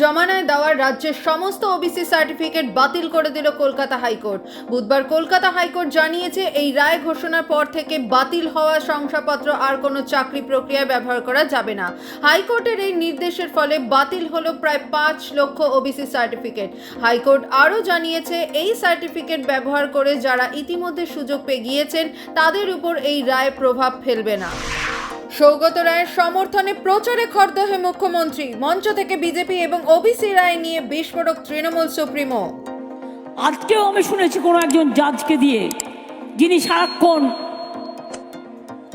জমানায় দেওয়ার রাজ্যের সমস্ত ওবিসি সার্টিফিকেট বাতিল করে দিল কলকাতা হাইকোর্ট। বুধবার কলকাতা হাইকোর্ট জানিয়েছে, এই রায় ঘোষণার পর থেকে বাতিল হওয়া শংসাপত্র আর কোনো চাকরি প্রক্রিয়ায় ব্যবহার করা যাবে না। হাইকোর্টের এই নির্দেশের ফলে বাতিল হলো প্রায় পাঁচ লক্ষ ওবিসি সার্টিফিকেট। হাইকোর্ট আরও জানিয়েছে, এই সার্টিফিকেট ব্যবহার করে যারা ইতিমধ্যে সুযোগ পেয়ে গিয়েছেন, তাদের উপর এই রায় প্রভাব ফেলবে না। সৌগত রায়ের সমর্থনে প্রচারে খরদহে মুখ্যমন্ত্রী, মঞ্চ থেকে বিজেপি এবং ওবিসি রায় নিয়ে বিস্ফোরক তৃণমূল সুপ্রিমো। আজকেও আমি শুনেছি কোনো একজন জাজকে দিয়ে, যিনি সারাক্ষণ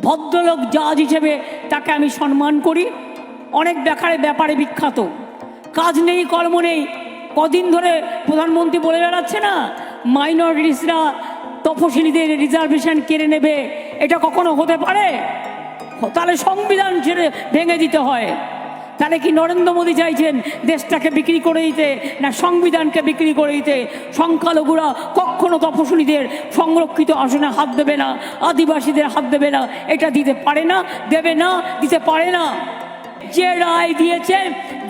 ভদ্রলোক জাজ হিসেবে তাকে আমি সম্মান করি। অনেক ব্যাপারে ব্যাপারে বিখ্যাত। কাজ নেই, কর্ম নেই। কদিন ধরে প্রধানমন্ত্রী বলে বেড়াচ্ছে না, মাইনরিটিসরা তফসিলিদের রিজার্ভেশন কেড়ে নেবে। এটা কখনো হতে পারে? তাহলে সংবিধান ছেড়ে ভেঙে দিতে হয়। তাহলে কি নরেন্দ্র মোদী চাইছেন দেশটাকে বিক্রি করে দিতে, না সংবিধানকে বিক্রি করে দিতে? সংখ্যালঘুরা কখনো তপশলীদের সংরক্ষিত আসনে হাত দেবে না, আদিবাসীদের হাত দেবে না, এটা দিতে পারে না, দেবে না, দিতে পারে না। যে রায় দিয়েছে,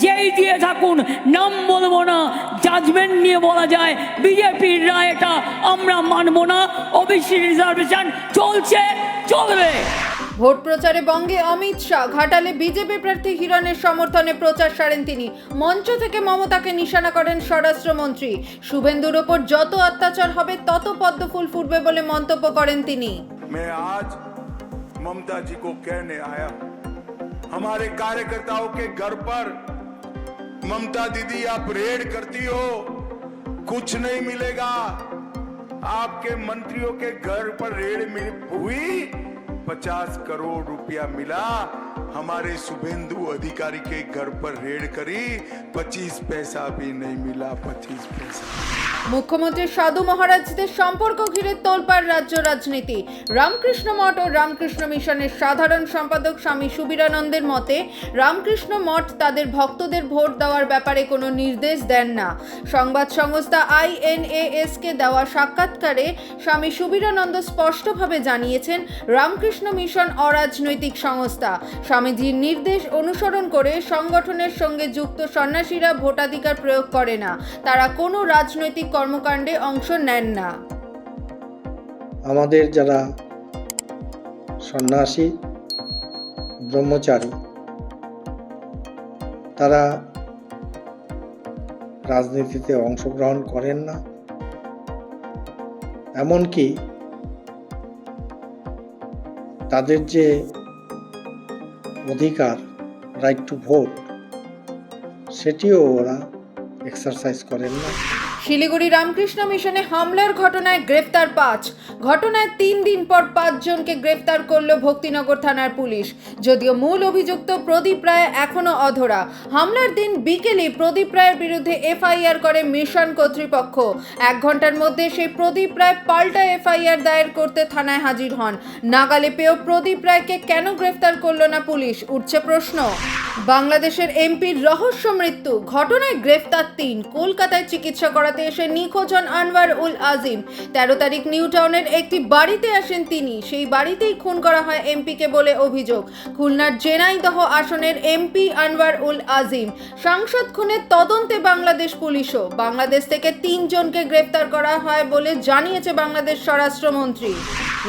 যেই দিয়ে থাকুন, নাম বলব না জাজমেন্ট নিয়ে বলা যায়, বিজেপির রায় এটা আমরা মানবো না ওবিসি রিজার্ভেশন চলছে, চলবে। ভোট প্রচারে বঙ্গে অমিত শাহ ঘাটালে বিজেপি প্রার্থী হিরণের সমর্থনে প্রচার সারেন তিনি মঞ্চ থেকে মমতাকে নিশানা করেন স্বরাষ্ট্রমন্ত্রী শুভেন্দুর ওপর যত অত্যাচার হবে তত পদ্ম ফুল ফুটবে বলে মন্তব্য করেন তিনি मैं आज ममता जी को कहने आया हूं हमारे कार्यकर्ताओं के घर पर ममता दीदी आप रेड करती हो कुछ नहीं मिलेगा आपके मंत्रियों के घर पर रेड मिल- हुई पचास करोड़ रुपया मिला हमारे शुभेंदु अधिकारी के घर पर रेड करी पच्चीस पैसा भी नहीं मिला पच्चीस पैसा মুখ্যমন্ত্রী সাধু মহারাজদের সম্পর্ক ঘিরে তোলপাড় রাজ্য রাজনীতি রামকৃষ্ণ মঠ ও রামকৃষ্ণ মিশনের সাধারণ সম্পাদক স্বামী সুবীরানন্দের মতে রামকৃষ্ণ মঠ তাদের ভক্তদের ভোট দেওয়ার ব্যাপারে কোনো নির্দেশ দেন না সংবাদ সংস্থা আইএনএএস কে দেওয়া সাক্ষাৎকারে স্বামী সুবীরানন্দ স্পষ্টভাবে জানিয়েছেন রামকৃষ্ণ মিশন অরাজনৈতিক সংস্থা। স্বামীজির নির্দেশ অনুসরণ করে সংগঠনের সঙ্গে যুক্ত সন্ন্যাসীরা ভোটাধিকার প্রয়োগ করে না। তারা কোনো রাজনৈতিক কর্মকাণ্ডে অংশ নেন না। আমাদের যারা সন্ন্যাসী, ব্রহ্মচারী, তারা রাজনীতিতে অংশগ্রহণ করেন না। এমনকি তাদের যে অধিকার রাইট টু ভোট সেটিও ওরা এক্সারসাইজ করেন না। শিলিগুড়ি রামকৃষ্ণ মিশনে হামলার ঘটনায় গ্রেফতার পাঁচ। ঘটনায় তিন দিন পর পাঁচজনকে গ্রেফতার করল ভক্তিনগর থানার পুলিশ। যদিও মূল অভিযুক্ত প্রদীপ রায় এখনও অধরা। হামলার দিন বিকেলে প্রদীপ রায়ের বিরুদ্ধে এফআইআর করে মিশন কর্তৃপক্ষ। এক ঘণ্টার মধ্যে সেই প্রদীপ রায় পাল্টা এফআইআর দায়ের করতে থানায় হাজির হন। নাগালে পেয়েও প্রদীপ রায়কে কেন গ্রেফতার করল না পুলিশ? উঠছে প্রশ্ন। বাংলাদেশের এমপির রহস্য মৃত্যু। ঘটনায় গ্রেফতার তিন। কলকাতায় চিকিৎসা করাতে এসে নিখোঁজ হন আনোয়ার উল আজিম। তেরো তারিখ নিউ টাউনের একটি বাড়িতে আসেন তিনি। সেই বাড়িতেই খুন করা হয় এমপিকে বলে অভিযোগ। খুলনার জেনাইদহ আসনের এমপি আনোয়ার উল আজিম। সাংসদ খুনের তদন্তে বাংলাদেশ পুলিশও। বাংলাদেশ থেকে তিনজনকে গ্রেপ্তার করা হয় বলে জানিয়েছে বাংলাদেশ স্বরাষ্ট্রমন্ত্রী।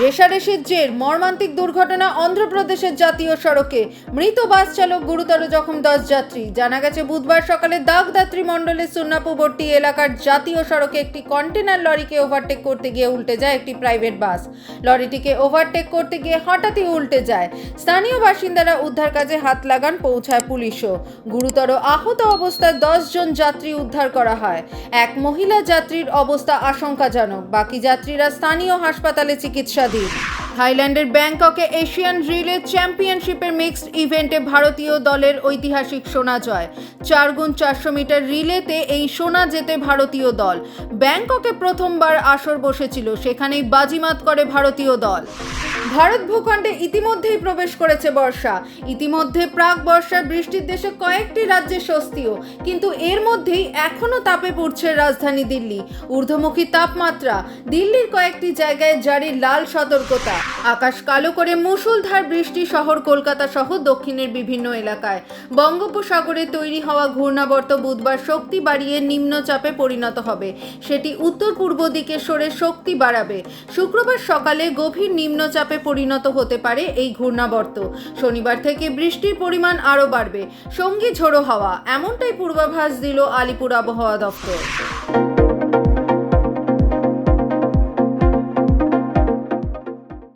রেশারেশির জের, মর্মান্তিক দুর্ঘটনা অন্ধ্রপ্রদেশের জাতীয় সড়কে। মৃত বাস চালক গুরুতর জখম দশ যাত্রী। জানা গেছে, বুধবার সকালে দাগদাত্রী মণ্ডলের সুন্নাপুবর্তী এলাকার জাতীয় সড়কে একটি কন্টেনার লরিকে ওভারটেক করতে গিয়ে উল্টে যায় একটি প্রাইভেট বাস। লরিটিকে ওভারটেক করতে গিয়ে হঠাৎই উল্টে যায়। স্থানীয় বাসিন্দারা উদ্ধার কাজে হাত লাগান, পৌঁছায় পুলিশও। গুরুতর আহত অবস্থায় জন যাত্রী উদ্ধার করা হয়। এক মহিলা যাত্রীর অবস্থা আশঙ্কাজনক। বাকি যাত্রীরা স্থানীয় হাসপাতালে দিন থাইল্যান্ডের ব্যাংককে এশিয়ান রিলে চ্যাম্পিয়নশিপের মিক্সড ইভেন্টে ভারতীয় দলের ঐতিহাসিক সোনা জয়। চার গুণ চারশো মিটার রিলেতে এই সোনা জেতে ভারতীয় দল। ব্যাংককে প্রথমবার আসর বসেছিল, সেখানেই বাজিমাত করে ভারতীয় দল। ভারত ভূখণ্ডে ইতিমধ্যেই প্রবেশ করেছে বর্ষা। ইতিমধ্যে প্রাক বর্ষার বৃষ্টির দেশে কয়েকটি রাজ্যে স্বস্তিও, কিন্তু এর মধ্যেই এখনও তাপে পড়ছে রাজধানী দিল্লি। ঊর্ধ্বমুখী তাপমাত্রা, দিল্লির কয়েকটি জায়গায় জারি লাল সতর্কতা। আকাশ কালো করে মুষলধার বৃষ্টি শহর কলকাতা সহ দক্ষিণের বিভিন্ন এলাকায়। বঙ্গোপসাগরে তৈরি হওয়া ঘূর্ণাবর্ত বুধবার শক্তি বাড়িয়ে নিম্নচাপে পরিণত হবে। সেটি উত্তর পূর্ব দিকে সরে শক্তি বাড়াবে। শুক্রবার সকালে গভীর নিম্নচাপে পরিণত হতে পারে এই ঘূর্ণাবর্ত। শনিবার থেকে বৃষ্টির পরিমাণ আরও বাড়বে। সঙ্গী ঝোড়ো হাওয়া। এমনটাই পূর্বাভাস দিল আলিপুর আবহাওয়া দপ্তর।